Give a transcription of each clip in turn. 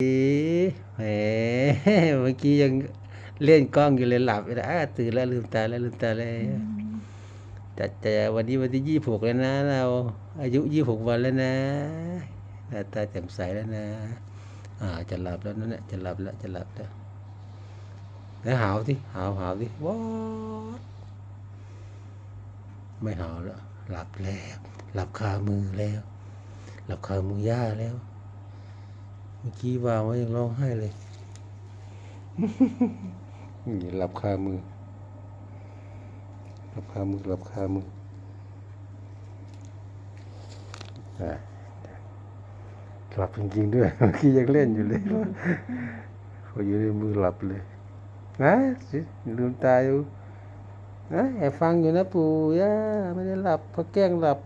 แหมเมื่อกี้ยังเล่นกล้องอยู่เลยหลับไปแล้วอะตื่นแล้วลืมตาแล้วลืมตาแล้วแต่แต่วันนี้วันที่ยี่หกแล้วนะเรา อายุยี่หกวันแล้วนะหน้าตาแจ่มใสแล้วนะ อ่าจะหลับแล้วนั่นแหละจะหลับแล้วจะหลับแล้วแล้วหาวสิหาวหาวสิวอดไม่หาวแล้วหลับแล้วหลับคามือแล้ว หลับคามือย่าแล้ว เมื่อกี้วางไว้ยังร้องไห้เลยนี่หลับคามือหลับคามือหลับคามืออหลับจริงๆด้วยเมื่อกี้ยังเล่นอยู่เลยพออยู่ในมือหลับเลยนะสิลืมตาอยู่นะแอบฟังอยู่นะปู่ย่าไม่ได้หลับเพราะแกล้งหลับ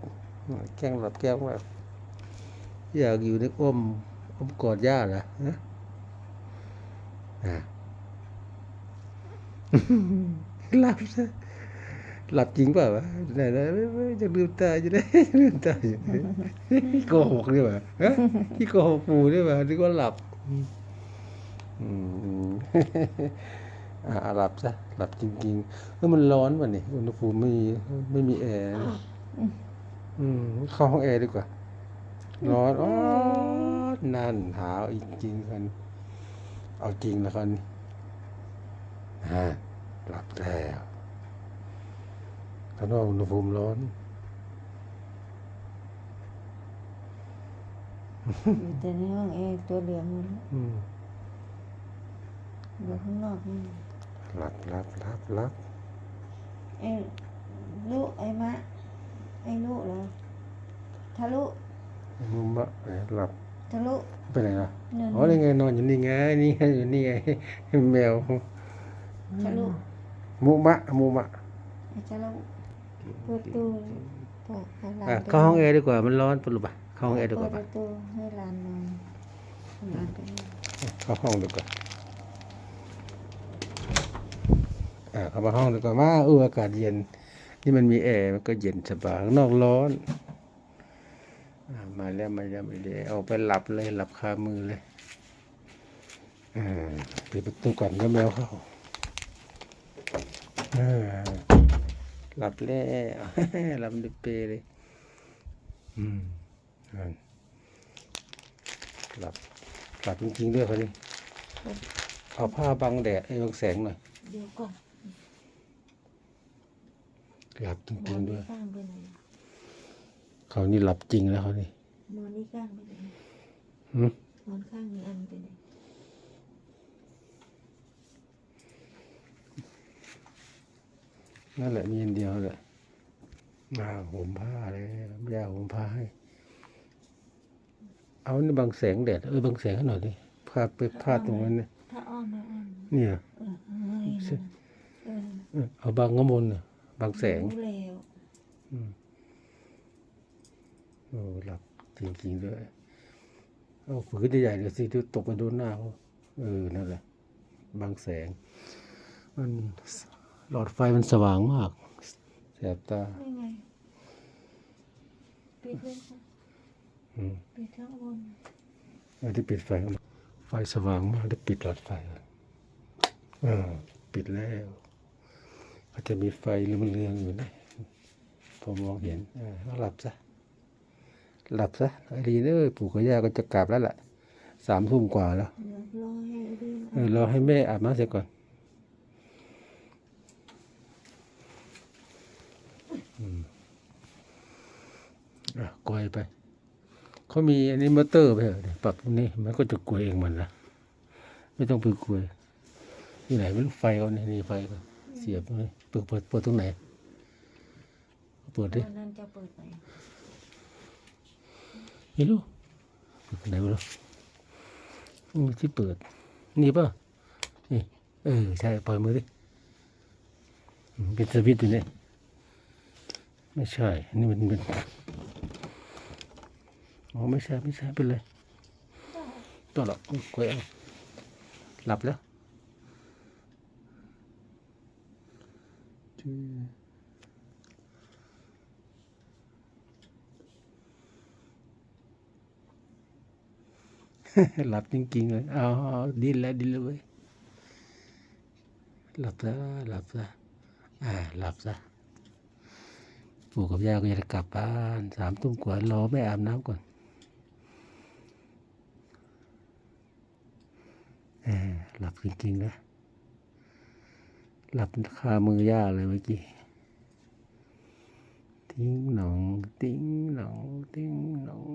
แกล้งหลับแกล้งหลับอยากอยู่ในอ้อม อ้อมกอดย่าเหรอฮะอะหลับซะหลับจริงเปล่าวะไหนนะจะลืมตาอยู่ได้ลืมตาอยู่ได้โกหกนี่หว่าฮะที่โกหกปู่นี่หว่านึกว่าหลับอืมอ่าหลับซะหลับจริงๆแล้วมันร้อนว่ะนี่อุณหภูมิไม่ไม่มีแอร์อืมเข้าห้องแอร์ดีกว่า ร้อนอ๋อนั่นหาวอีกจริงกันเอาจริงแล้วกันฮะหลับแล้วข้างนอกอุณหภูมิร้อนอยู่แต่ในห้องแอร์ตัวเหลืองมันอืมอยู่ข้างนอกนี่หลับหลับหลับหลับไอ้ลูกไอ้มะไอ้ลูกเหรอทะลุ มุมบะไหนหลับทะลุไปไหนล่ะนั่นอ๋อนี่ไงนอนอยู่นี่ไงนี่ไงอยู่นี่ไงแมวทะลุมุมะมุมะไอ้ทะลุประตูเปิดให้หลานอะไปเข้าห้องแอร์ดีกว่ามันร้อนปะลุบะเข้าห้องแอร์ดีกว่าเปิปะดประตูให้หลานนอนหลานไปนอนเข้าห้องดีกว่าอ่าเข้ามาห้องดีกว่ามาเอออากาศเย็น นี่มันมีแอร์มันก็เย็นสบายข้างนอกร้อนอ่า มาแล้วมาแล้วมาแล้วเอาไปหลับเลยหลับคามือเลยอ่าปิดประตูก่อนก็แมวเข้าอ่าหลับแล้วหลับในเปรเลย อืมนั่นหลับหลับจริงๆด้วยคนนี้เอาผ้าบังแดดให้บังแสงหน่อยเดี๋ยวก่อนหลับจนอริงนๆด้วนี่ยข้างไปไหน เขานี่หลับจริงแล้วเขานี่นอนนี่ข้างไปไหนหืมนอนข้างนี้อันไปไหนนั่นแหละมีอันเดียวแหละมาห่มผ้าเลยย่าห่มผ้าให้ เอานี่บังแสงแดดเออบังแสงให้หน่อยดิพาดไปพาดตรงนั้นเนี่ยถ้าอ้อมมาอ้อมเนี่ย เออเอ้ยนั่นน่ะเออเออเอาบังข้างบนน่ะบังแสง รู้แล้ว อืม โอ้หลับจริงๆด้วยเอาฝืนใหญ่ๆเดี๋ยวสิดูตกไปโดนหน้าเขาเออ นั่นแหละ บางแสง มันหลอดไฟมันสว่างมาก แสบตานี่ไงปิดเลยค่ะอืมปิดข้างบนไม่ได้ปิดไฟข้างนอกไฟสว่างมากได้ปิดหลอดไฟก่อนเออปิดแล้วอาจจะมีไฟเรืองๆอยู่นะพอมองเห็นเออก็หลับซะ หลับซะไอ้ดีเนอปู่กับย่าก็จะกลับแล้วล่ะสามทุ่มกว่าแล้วเดี๋ยวรอให้ดีเออรอให้แม่อาบน้ำเสร็จก่อนอืมอะกวยไปเขามีอันนี้มอเตอร์ไปเหรอเนี่ยปรับตรงนี้มันก็จะกวยเองมันละไม่ต้องไปกวยที่ไหนไม่รู้ไฟเขาเนี่ยนี่ไฟเขาเสียบตรงนี้เปิดเปิดเปิดตรงไหน เปิดดิวันนั้นจะเปิดไหน ไม่รู้ไหนไม่รู้อืมที่เปิด นี่ป่ะนี่เออใช่ปล่อยมือดิเป็นสวิตช์อยู่เนี่ยไม่ใช่อันนี้มันเป็นอ๋อไม่ใช่ไม่ใช่เป็นเลยตัวหรอกกวยเอาหลับแล้ว หลับจริงๆเลยเอาเอดิ้นแล้วดิ้นแล้วเว้ยหลับซะหลับซะอ่าหลับซะปู่กับย่าก็จะกลับบ้านสามทุ่มกว่ารอแม่อาบน้ำก่อนเออหลับจริงๆนะหลับคามือย่าเลยเมื่อกี้ทิ้งหนองทิ้งหนองทิ้งหนอง